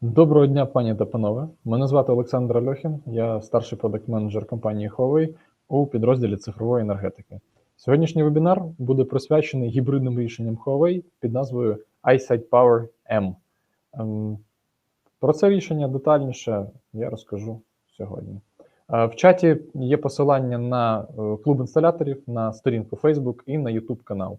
Доброго дня, пані та панове. Мене звати Олександр Альохін, я старший продакт-менеджер компанії Huawei у підрозділі цифрової енергетики. Сьогоднішній вебінар буде присвячений гібридним рішенням Huawei під назвою iSight Power M. Ем, Про це рішення детальніше я розкажу сьогодні. Е, В чаті є посилання на е, клуб інсталяторів, на сторінку Facebook і на YouTube канал.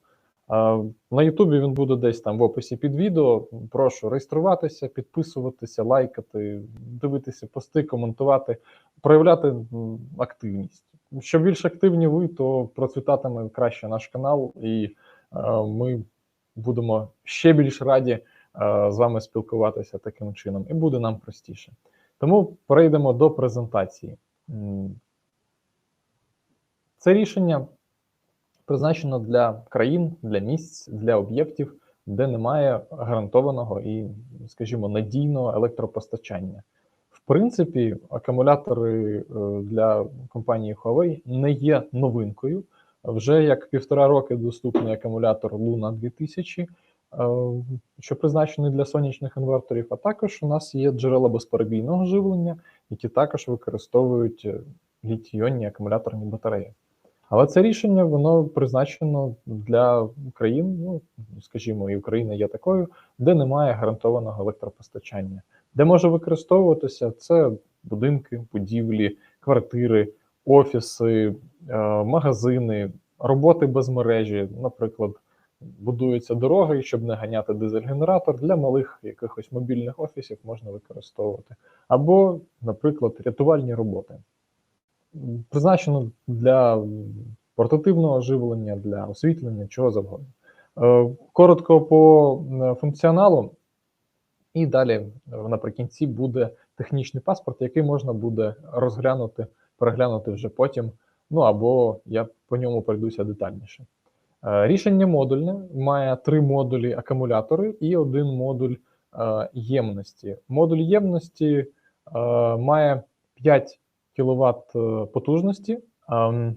На Ютубі він буде десь там в описі під відео. Прошу реєструватися, підписуватися, лайкати, дивитися пости, коментувати, проявляти активність. Що більш активні ви, то процвітатиме краще наш канал, і е, ми будемо ще більш раді е, з вами спілкуватися таким чином, і буде нам простіше. Тому перейдемо до презентації. Це рішення призначено для країн, для місць, для об'єктів, де немає гарантованого і, скажімо, надійного електропостачання. В принципі, акумулятори е, для компанії Huawei не є новинкою. Вже як півтора роки доступний акумулятор Luna 2000, е, що призначений для сонячних інверторів. А також у нас є джерела безперебійного живлення, які також використовують е, літій-іонні акумуляторні батареї. Але це рішення воно призначено для країн, ну скажімо, і Україна є такою, де немає гарантованого електропостачання, де може використовуватися це будинки, будівлі, квартири, офіси, е, магазини, роботи без мережі. Наприклад, будуються дороги, щоб не ганяти дизель-генератор для малих якихось мобільних офісів можна використовувати, або, наприклад, рятувальні роботи призначено для портативного живлення, для освітлення, чого завгодно. Е, Коротко по функціоналу, і далі е, наприкінці буде технічний паспорт, який можна буде розглянути, переглянути вже потім. Ну або я по ньому пройдуся детальніше. Е, Рішення модульне має три модулі акумулятори і один модуль ємності. Модуль ємності має 5 кВт е, потужності. Ем,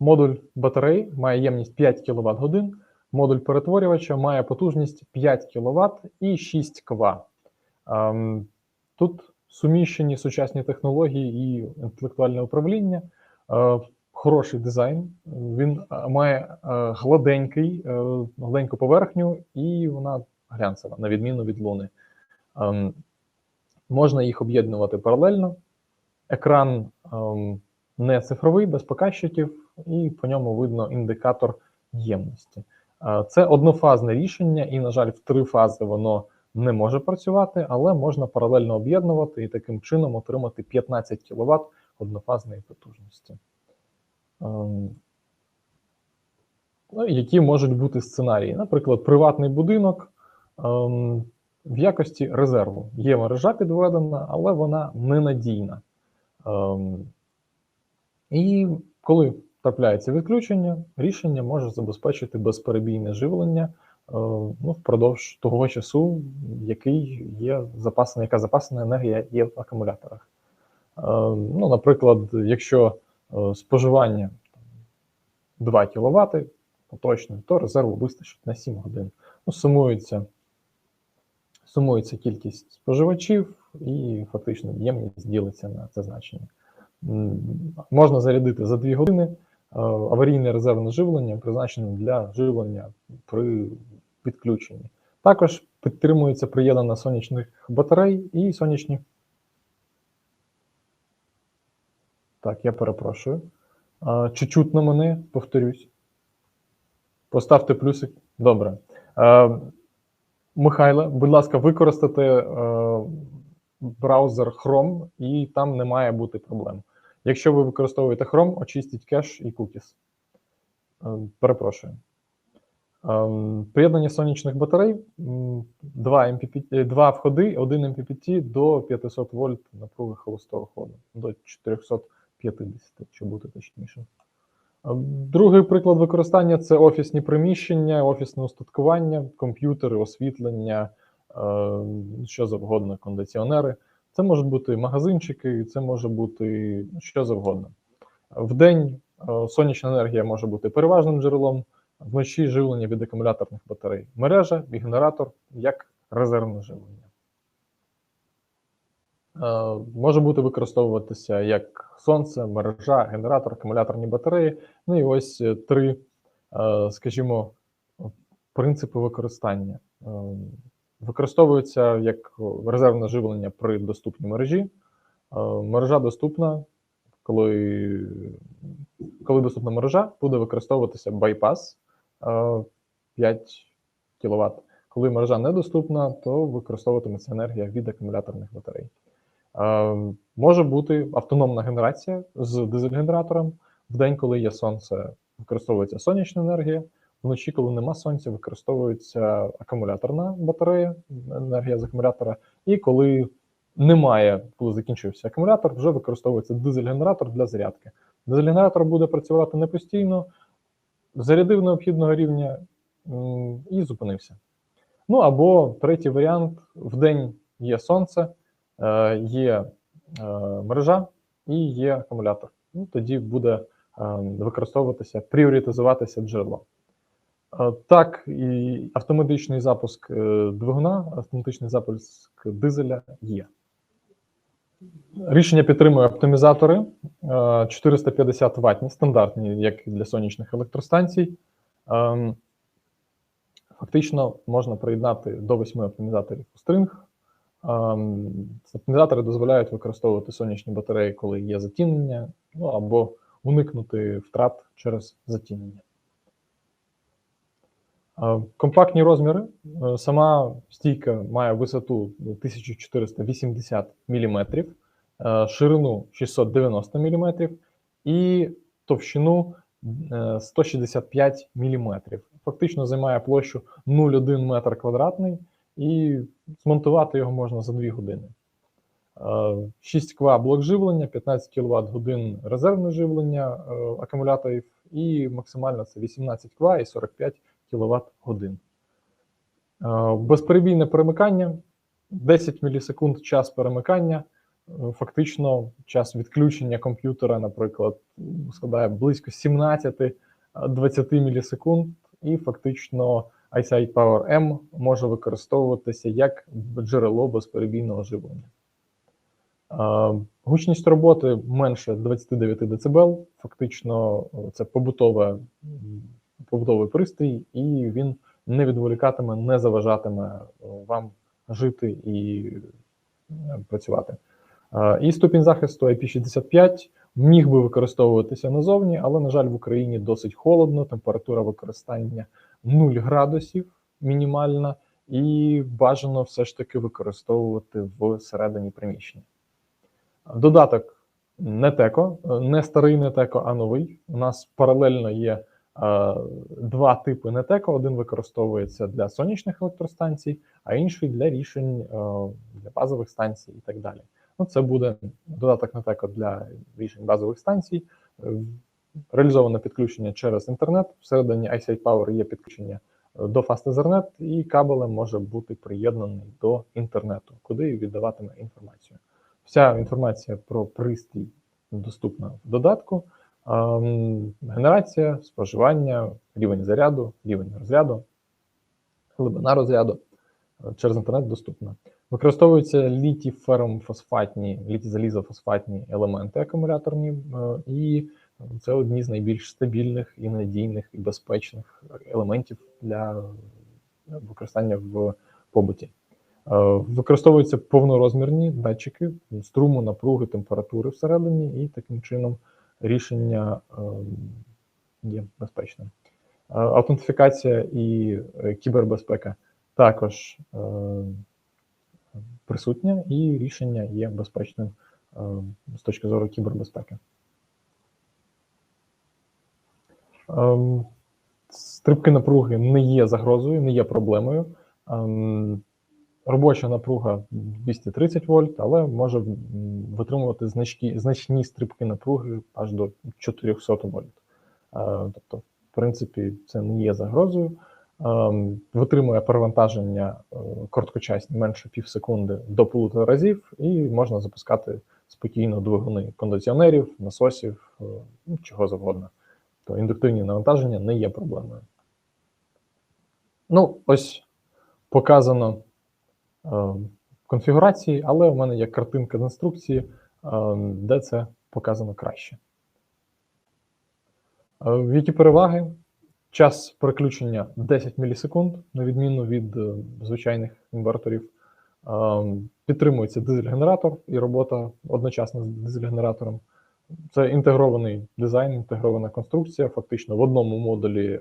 Модуль батарей має ємність 5 кВт годин. Модуль перетворювача має потужність 5 кВт і 6 кВт. Ем, Тут суміщені сучасні технології і інтелектуальне управління, е, хороший дизайн. Він е, має гладенький, гладеньку поверхню, і вона глянцева, на відміну від луни. Ем, Можна їх об'єднувати паралельно. Екран ем, не цифровий, без показчиків, і по ньому видно індикатор ємності. Е, Це однофазне рішення, і, на жаль, в три фази воно не може працювати, але можна паралельно об'єднувати і таким чином отримати 15 кВт однофазної потужності. Ем, Ну, які можуть бути сценарії? Наприклад, приватний будинок ем, в якості резерву. Є мережа підведена, але вона ненадійна. Ем, І коли трапляється відключення, рішення може забезпечити безперебійне живлення е, ну, впродовж того часу, який є запасана, яка запасана енергія є в акумуляторах. Е, Ну, Наприклад, якщо е, споживання 2 кВт поточно, то резерву вистачить на 7 годин. Ну, Сумується сумується кількість споживачів, і фактично ємність ділиться на це значення. Можна зарядити за 2 години. Е, Аварійне резервне живлення призначене для живлення при відключенні. Також підтримується приєднана сонячних батарей і сонячні. Так, я перепрошую. Е, Чи чутно мене? Повторюсь. Поставте плюсик. Добре. Михайле, будь ласка, використати е, браузер Chrome, і там не має бути проблем. Якщо ви використовуєте Chrome, очистіть кеш і cookies. Е, перепрошую. Е, приєднання сонячних батарей, два, MPPT, е, два входи, один MPPT до 500 вольт напруги холостого ходу, до 450, якщо бути точнішим. Другий приклад використання це офісні приміщення, офісне устаткування, комп'ютери, освітлення, е, що завгодно, кондиціонери. Це можуть бути магазинчики, це може бути що завгодно. В день е, сонячна енергія може бути переважним джерелом, вночі живлення від акумуляторних батарей. Мережа і генератор як резервне живлення. Е, може бути використовуватися як сонце, мережа, генератор, акумуляторні батареї. Ну і ось е, три, е, скажімо, принципи використання. Використовується як резервне живлення при доступній мережі. Мережа доступна, коли, коли доступна мережа, буде використовуватися байпас е, 5 кВт. Коли мережа недоступна, то використовуватиметься енергія від акумуляторних батарей. Е, Може бути автономна генерація з дизель-генератором. В день, коли є сонце, використовується сонячна енергія. Вночі, коли нема сонця, використовується акумуляторна батарея, енергія з акумулятора. І коли немає, коли закінчився акумулятор, вже використовується дизель-генератор для зарядки. Дизель-генератор буде працювати не постійно, зарядив необхідного рівня і зупинився. Ну або третій варіант: в день є сонце, є е, мережа і є акумулятор. Ну, тоді буде е, використовуватися, пріоритизуватися джерело. Е, Так, і автоматичний запуск е, двигуна, автоматичний запуск дизеля є. Рішення підтримує оптимізатори е, 450 ваттні, стандартні, як і для сонячних електростанцій. Ем, Фактично можна приєднати до 8 оптимізаторів у стринг. Оптимізатори дозволяють використовувати сонячні батареї, коли є затінення, ну або уникнути втрат через затінення. Е, Компактні розміри. Е, Сама стійка має висоту 1480 мм, ширину 690 мм і товщину е, 165 мм. Фактично займає площу 0,1 метр квадратний, і змонтувати його можна за 2 години. Е, 6 кВт блок живлення, 15 кВт годин резервне живлення е, акумуляторів, і максимально це 18 кВт і 45 кВт годин. Е, Безперебійне перемикання, 10 мілісекунд час перемикання. Е, Фактично, час відключення комп'ютера, наприклад, складає близько 17-20 мілісекунд, і фактично iSight Power M може використовуватися як джерело безперебійного живлення. Гучність роботи менше 29 дБ. Фактично, е, це побутове, побутовий пристрій, і він не відволікатиме, не заважатиме е, вам жити і е, працювати. І ступінь захисту IP65 міг би використовуватися назовні, але, на жаль, в Україні досить холодно, температура використання 0 градусів мінімальна, і бажано все ж таки використовувати всередині приміщення. Додаток не теко, не старий не теко, а новий. У нас паралельно є е, два типи нетеко. Один використовується для сонячних електростанцій, а інший для рішень е, для базових станцій і так далі. Ну, це буде додаток нетеко для рішень базових станцій. Реалізоване підключення через інтернет. Всередині iSight Power є підключення е, до Fast Ethernet, і кабелем може бути приєднаний до інтернету, куди віддаватиме інформацію. Вся інформація про пристрій доступна в додатку. Ем, Генерація, споживання, рівень заряду, рівень розряду, глибина розряду е, через інтернет доступна. Використовуються літій ферромфосфатні, літій-залізофосфатні елементи акумуляторні, е, і це одні з найбільш стабільних і надійних і безпечних елементів для використання в побуті. Е, Використовуються повнорозмірні датчики струму, напруги, температури всередині, і таким чином рішення е, є безпечним. Е, Аутентифікація і е, кібербезпека також присутня, і рішення є безпечним е, з точки зору кібербезпеки. Ем, Стрибки напруги не є загрозою, не є проблемою. Ем, Робоча напруга 230 вольт, але може витримувати значні, значні стрибки напруги аж до 400 вольт. Е, Тобто, в принципі, це не є загрозою. Ем, Витримує перевантаження е, короткочасні менше пів секунди до полутора разів, і можна запускати спокійно двигуни кондиціонерів, насосів, е, ну, чого завгодно. То індуктивні навантаження не є проблемою. Ну, ось показано е, конфігурації, але у мене є картинка з інструкції, е, де це показано краще. Е, Які переваги? Час переключення 10 мілісекунд, на відміну від е, звичайних інверторів. Е, Підтримується дизель-генератор і робота одночасно з дизель-генератором. Це інтегрований дизайн, інтегрована конструкція. Фактично в одному модулі, е,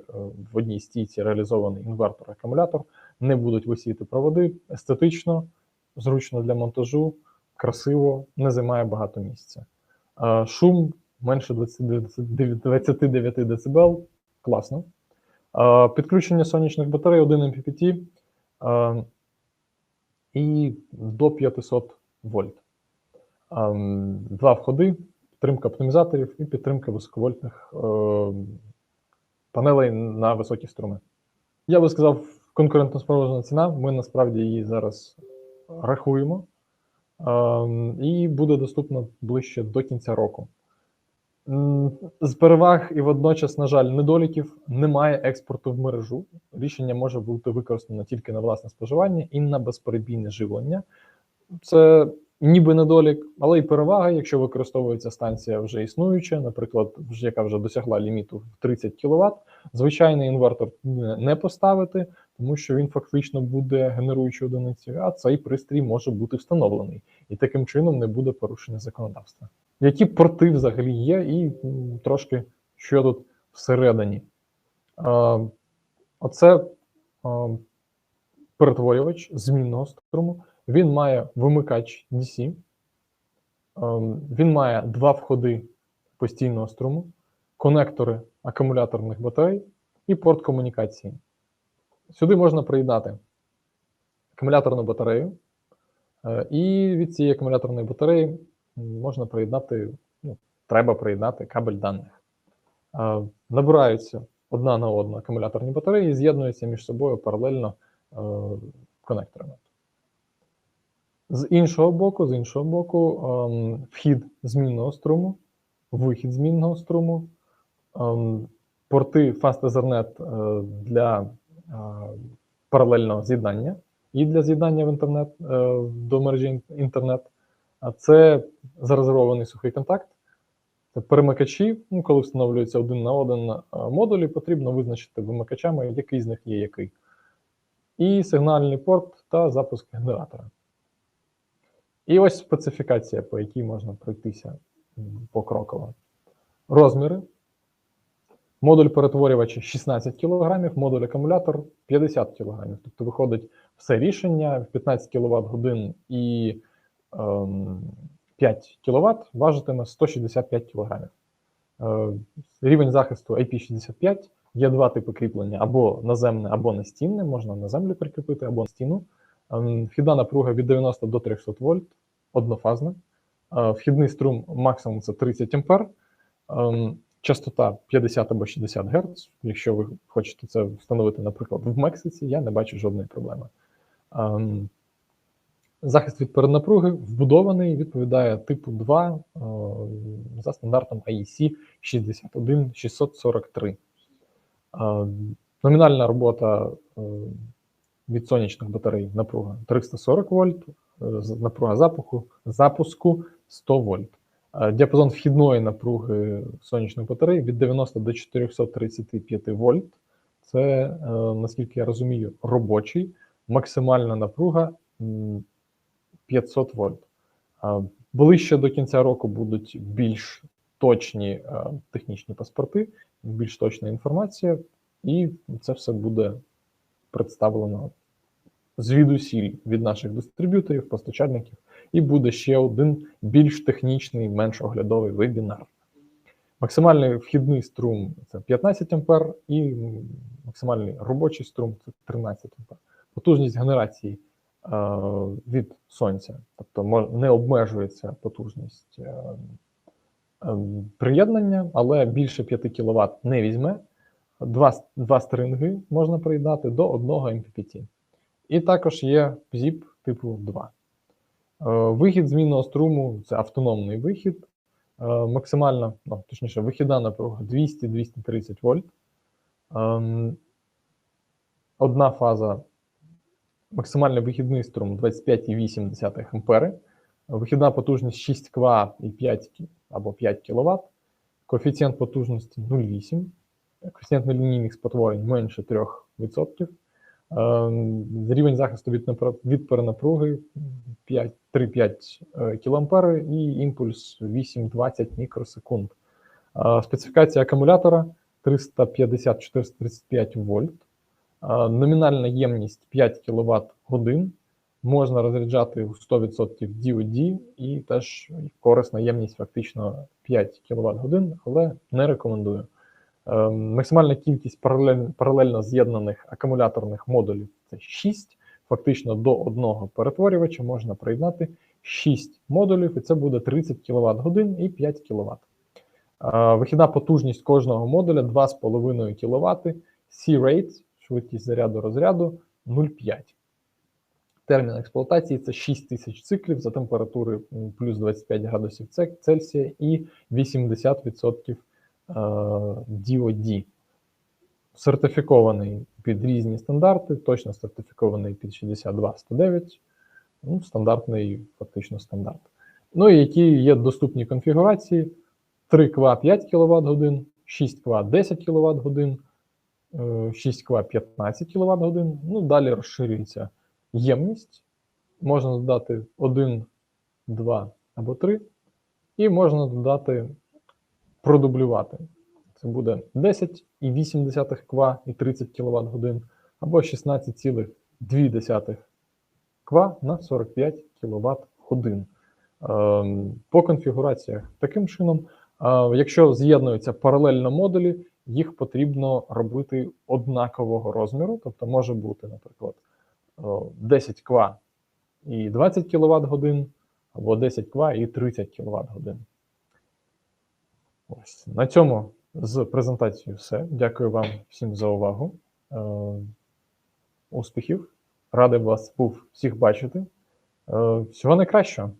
в одній стійці реалізований інвертор, акумулятор, Не будуть висіти проводи естетично, зручно для монтажу, красиво, не займає багато місця. Е, Шум менше 29 29 дБ, класно. Е, Підключення сонячних батарей 1 MPPT е, і до 500 вольт. Ем, Два входи, підтримка оптимізаторів і підтримка високовольтних е, панелей на високі струми. Я би сказав, конкурентно ціна. Ми насправді її зараз рахуємо, ем, і буде доступна ближче до кінця року. З переваг і водночас, на жаль, недоліків немає експорту в мережу. Рішення може бути використано тільки на власне споживання і на безперебійне живлення. Це ніби недолік, але і перевага, якщо використовується станція вже існуюча, наприклад, яка вже досягла ліміту в 30 кВт, звичайний інвертор не поставити, тому що він фактично буде генеруючою одиницею, а цей пристрій може бути встановлений, і таким чином не буде порушення законодавства. Які порти взагалі є, і трошки що тут всередині. Оце перетворювач змінного струму. Він має вимикач DC, ем, він має два входи постійного струму, конектори акумуляторних батарей і порт комунікації. Сюди можна приєднати акумуляторну батарею, е, і від цієї акумуляторної батареї можна приєднати, ну, треба приєднати кабель даних. Е, Набираються одна на одну акумуляторні батареї і з'єднуються між собою паралельно е, конекторами. З іншого боку, з іншого боку, ем, вхід змінного струму, вихід змінного струму, ем, порти Fast Ethernet е, для е, паралельного з'єднання і для з'єднання в інтернет е, до мережі ін- інтернет. А це зарезервований сухий контакт. Це перемикачі, ну, коли встановлюються один на один е, модулі, потрібно визначити вимикачами, який з них є який. І сигнальний порт та запуск генератора. І ось специфікація, по якій можна пройтися покроково. Розміри. Модуль перетворювача 16 кг, модуль акумулятор 50 кг. Тобто виходить все рішення в 15 кВт годин і ем, 5 кВт важитиме 165 кг. Е, рівень захисту IP65. Є два типи кріплення: або наземне, або настінне. Можна на землю прикріпити, або на стіну. Ем, Вхідна напруга від 90 до 300 вольт, однофазна. Е, Вхідний струм максимум це 30 ампер. Ем, Частота 50 або 60 Гц. Якщо ви хочете це встановити, наприклад, в Мексиці, я не бачу жодної проблеми. Ем, Захист від переднапруги вбудований, відповідає типу 2 е, за стандартом IEC 61643. Е, Номінальна робота е, від сонячних батарей напруга 340 вольт, е, напруга запуску, запуску 100 вольт. Е, Діапазон вхідної напруги сонячних батарей від 90 до 435 вольт. Це, е, наскільки я розумію, робочий. Максимальна напруга 500 вольт. Ближче до кінця року будуть більш точні технічні паспорти, більш точна інформація, і це все буде представлено звідусіль від наших дистриб'юторів, постачальників, і буде ще один більш технічний, менш оглядовий вебінар. Максимальний вхідний струм це 15 ампер, і максимальний робочий струм це 13 ампер. Потужність генерації е, від сонця, тобто не обмежується потужність е, е, приєднання, але більше 5 кВт не візьме. Два, два стринги можна приєднати до одного MPPT. І також є ZIP типу 2. Е, Вихід змінного струму це автономний вихід. Е, Максимальна, ну, точніше, вихідна напруга 200-230 вольт. Ем, Одна фаза максимальний вихідний струм 25,8 ампери, вихідна потужність 6 кВт і 5 або 5 кВт, коефіцієнт потужності 0,8, коефіцієнт нелінійних спотворень менше 3%, Ем, Рівень захисту від, від перенапруги 5 кА і імпульс 8-20 мікросекунд. Е, Специфікація акумулятора 350-435 вольт. Е, Номінальна ємність 5 кВт годин. Можна розряджати у 100% DoD і теж корисна ємність фактично 5 кВт годин, але не рекомендую. Е, Максимальна кількість паралельно, паралельно з'єднаних акумуляторних модулів це 6. Фактично до одного перетворювача можна приєднати 6 модулів, і це буде 30 кВт годин і 5 кВт. Е, Вихідна потужність кожного модуля 2,5 кВт, C-rate, швидкість заряду розряду 0,5. Термін експлуатації це 6000 циклів за температури плюс 25 градусів Цельсія і 80% е, DOD. Сертифікований під різні стандарти, точно сертифікований під 62109, ну, стандартний, фактично стандарт. Ну і які є доступні конфігурації: 3 кВт 5 кВт годин, 6 кВт 10 кВт годин, 6 кВт 15 кВт годин. Ну, далі розширюється ємність. Можна додати 1, 2 або 3, і можна додати продублювати. Це буде 10,8 кВт і 30 кВт годин, або 16,2 кВт на 45 кВт годин. Ем, По конфігураціях таким чином, е, якщо з'єднуються паралельно модулі, їх потрібно робити однакового розміру, тобто може бути, наприклад, 10 кВт і 20 кВт годин, або 10 кВт і 30 кВт годин. Ось на цьому з презентацією все. Дякую вам всім за увагу. Е, успіхів. Радий вас був всіх бачити. Е, всього найкращого.